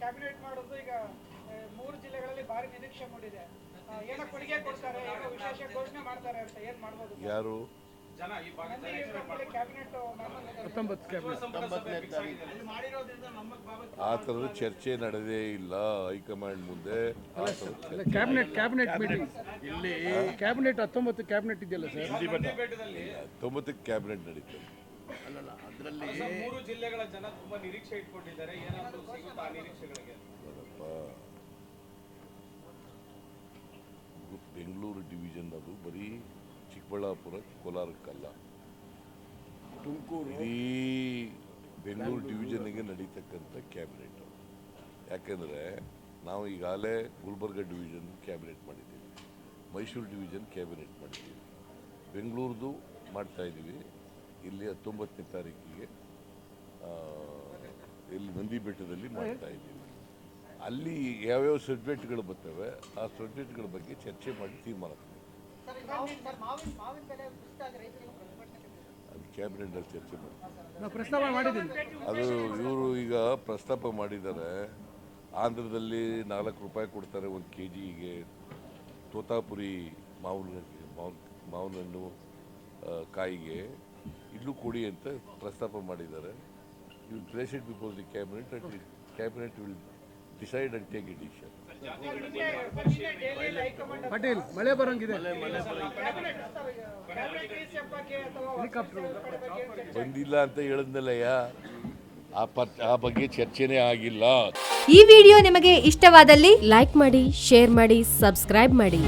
Cabinet ಮಾಡೋದು ಈಗ ಮೂರು ಜಿಲ್ಲೆಗಳಲ್ಲಿ ಭಾರಿ ನಿರೀಕ್ಷೆ ಮೂಡಿದೆ. ಏನೋ ಕೊಡುಗೆ ಕೊಡ್ತಾರೆ ಏನೋ ವಿಶೇಷ ಘೋಷಣೆ ಮಾಡ್ತಾರೆ ಅಂತ ಏನ್ ಮಾಡ್ಬೋದು? ಯಾರು? ಜನ ಈ ಕ್ಯಾಬಿನೆಟ್ ಆ ಥರದ ಚರ್ಚೆ ನಡೆದೇ ಇಲ್ಲ ಹೈಕಮಾಂಡ್ ಮುಂದೆ. ಕ್ಯಾಬಿನೆಟ್ ಕ್ಯಾಬಿನೆಟ್ ಮೀಟಿಂಗ್ ಇಲ್ಲಿ ಕ್ಯಾಬಿನೆಟ್ ಹತ್ತೊಂಬತ್ತು ಕ್ಯಾಬಿನೆಟ್ ಇದೆಯಲ್ಲ ಸರ್? ಹತ್ತೊಂಬತ್ತಕ್ಕೆ ಕ್ಯಾಬಿನೆಟ್ ನಡೀತದೆ ಸರ್, ಮೂರು ಜಿಲ್ಲೆಗಳ ಜನ ತುಂಬಾ ನಿರೀಕ್ಷೆ ಇಟ್ಕೊಂಡಿದ್ದಾರೆ. ಏನಾದರೂ ಸಿಗುತ್ತಾ ಆ ನಿರೀಕ್ಷೆಗಳಿಗೆ? ಬೆಂಗಳೂರು ಡಿವಿಷನ್ ಅದು ಬರೀ ಚಿಕ್ಕಬಳ್ಳಾಪುರ ಕೋಲಾರಕ್ಕಲ್ಲ. ತುಮಕೂರು. ಇಡೀ ಬೆಂಗಳೂರು ಡಿವಿಷನ್ಗೆ ನಡೀತಕ್ಕಂಥ ಕ್ಯಾಬಿನೆಟ್. ಯಾಕೆಂದರೆ ನಾವು ಈಗಾಗಲೇ ಗುಲ್ಬರ್ಗ ಡಿವಿಷನ್ ಕ್ಯಾಬಿನೆಟ್ ಮಾಡಿದ್ದೀವಿ. ಮೈಸೂರು ಡಿವಿಷನ್ ಕ್ಯಾಬಿನೆಟ್ ಮಾಡಿದ್ದೀವಿ. ಬೆಂಗಳೂರದು ಮಾಡ್ತಾ ಇದ್ದೀವಿ. ಇಲ್ಲಿ ಹತ್ತೊಂಬತ್ತನೇ ತಾರೀಕಿಗೆ ಇಲ್ಲಿ ನಂದಿ ಬೆಟ್ಟದಲ್ಲಿ ಮಾಡ್ತಾ ಇದ್ದೀವಿ ಅಲ್ಲಿ ಯಾವ್ಯಾವ ಸಬ್ಜೆಕ್ಟ್ಗಳು ಬರ್ತವೆ ಆ ಸಬ್ಜೆಕ್ಟ್ಗಳ ಬಗ್ಗೆ ಚರ್ಚೆ ಮಾಡಿ ತೀರ್ಮಾನ. ಅದು ಕ್ಯಾಬಿನೆಟ್ನಲ್ಲಿ ಚರ್ಚೆ ಮಾಡ್ತೀವಿ ಅದು ಇವರು ಈಗ ಪ್ರಸ್ತಾಪ ಮಾಡಿದ್ದಾರೆ ಆಂಧ್ರದಲ್ಲಿ ನಾಲ್ಕು ರೂಪಾಯಿ ಕೊಡ್ತಾರೆ ಒಂದು ಕೆ ಜಿಗೆ ತೋತಾಪುರಿ ಮಾವಿನ ಮಾವಿನ ಮಾವಿನ ಹಣ್ಣು ಕಾಯಿಗೆ. ಇಲ್ಲೂ ಕೊಡಿ ಅಂತ ಪ್ರಸ್ತಾಪ ಮಾಡಿದ್ದಾರೆ. You place it before the cabinet and cabinet will decide and take a decision Patel ಮಳೆ ಬರಂಗಿದೆ. ಬಂದಿಲ್ಲ ಅಂತ ಹೇಳಿದ್ನಲ್ಲಯ್ಯ ಆ ಪರ್ ಆ ಬಗ್ಗೆ ಚರ್ಚೆನೇ ಆಗಿಲ್ಲ. ಈ ವಿಡಿಯೋ ನಿಮಗೆ ಇಷ್ಟವಾದಲ್ಲಿ ಲೈಕ್ ಮಾಡಿ ಶೇರ್ ಮಾಡಿ ಸಬ್ಸ್ಕ್ರೈಬ್ ಮಾಡಿ.